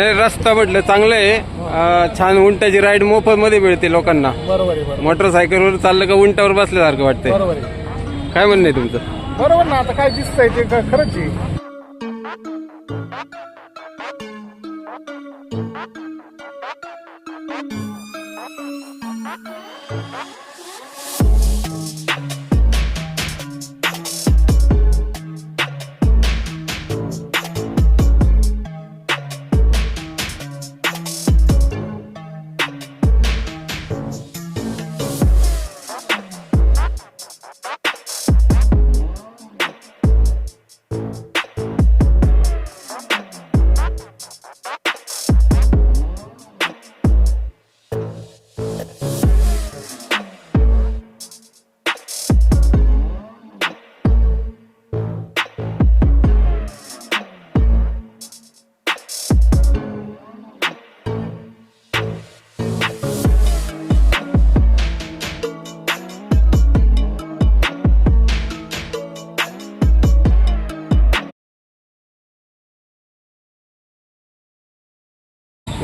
हे रस्ता म्हटलं चांगलं आहे. छान उंटाची राईड मोफत मध्ये मिळते लोकांना. बरोबर आहे बरोबर. मोटरसायकलवर चाललं का उंटावर बसल्यासारखं वाटतंय. बरोबर आहे. काय म्हणणं आहे तुमचं? बरोबर ना आता काय दिसतंय ते ख- खरंच आहे.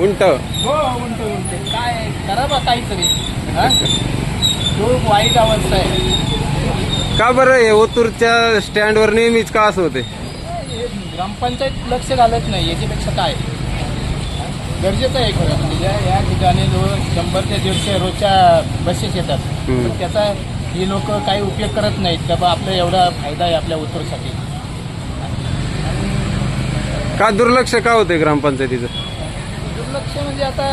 उंट. हो उलट उलट काय करा बा काहीतरी. हा? खूप वाईट अवस्था आहे. का बरं हे ओतूरच्या स्टँडवर नेहमीच का असं होते हे ग्रामपंचायत लक्ष घालत नाही याच्यापेक्षा काय? गरजेचं आहे खरं म्हणजे या या ठिकाणी जवळ शंभर ते दीडशे रोजच्या बसेस येतात. हम्म. पण त्याचा ही लोक काही उपयोग करत नाहीत का बा आपला एवढा फायदा आहे आपल्या उत्तरसाठी का दुर्लक्ष का होते ग्रामपंचायतीचं? दुर्लक्ष म्हणजे आता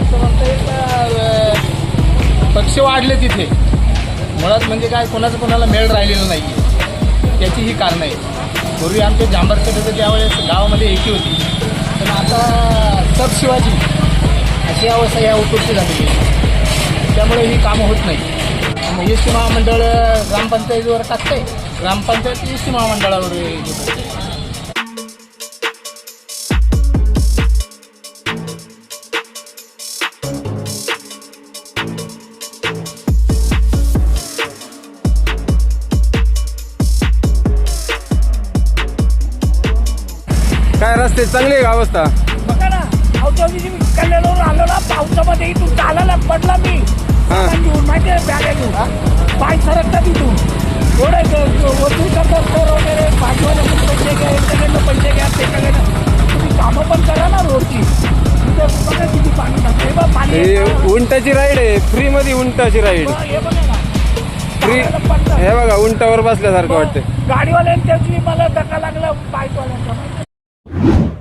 असं म्हणता येईल का, पक्ष वाढले तिथे. मुळात म्हणजे काय कोणाचं कोणाला मेळ राहिलेला नाही. त्याची ही कारणं आहे पूर्वी आमच्या जांभरकडे त्यावेळेस गावामध्ये एकी होती पण आता सब शिवाजी. अशी अवस्था या उत्तरची झालेली आहे. त्यामुळे ही कामं होत नाही एस टी महामंडळ ग्रामपंचायतीवर टाकते ग्रामपंचायत एस टी महामंडळावर घेतो काय रस्ते? चांगली आहे का अवस्था? बघा ना कल्याणवर आलो ना पावसामध्ये इथून चालायला पडला मी. हा. सामान घेऊन माहिती आहे बॅगा घेऊन. पाय सरकतात इथून थोडं वसूल करतात कर वगैरे पैसे घ्या याच्याकडनं पैसे घ्या त्याच्याकडनं. तुम्ही कामं पण करा ना रोडची. तिथं बघा किती पाणी टाकतं हे बघ पाणी हे. उंटाची राईड आहे. फ्री मध्ये उंटाची राईड बघा, हे बघा ना. फ्री चालायला पडतं. हे बघा उंटावर बसल्यासारखं वाटतंय. गाडीवाल्याने त्याची मला धक्का लागला बाईकवाल्यांचा. माहिती? you.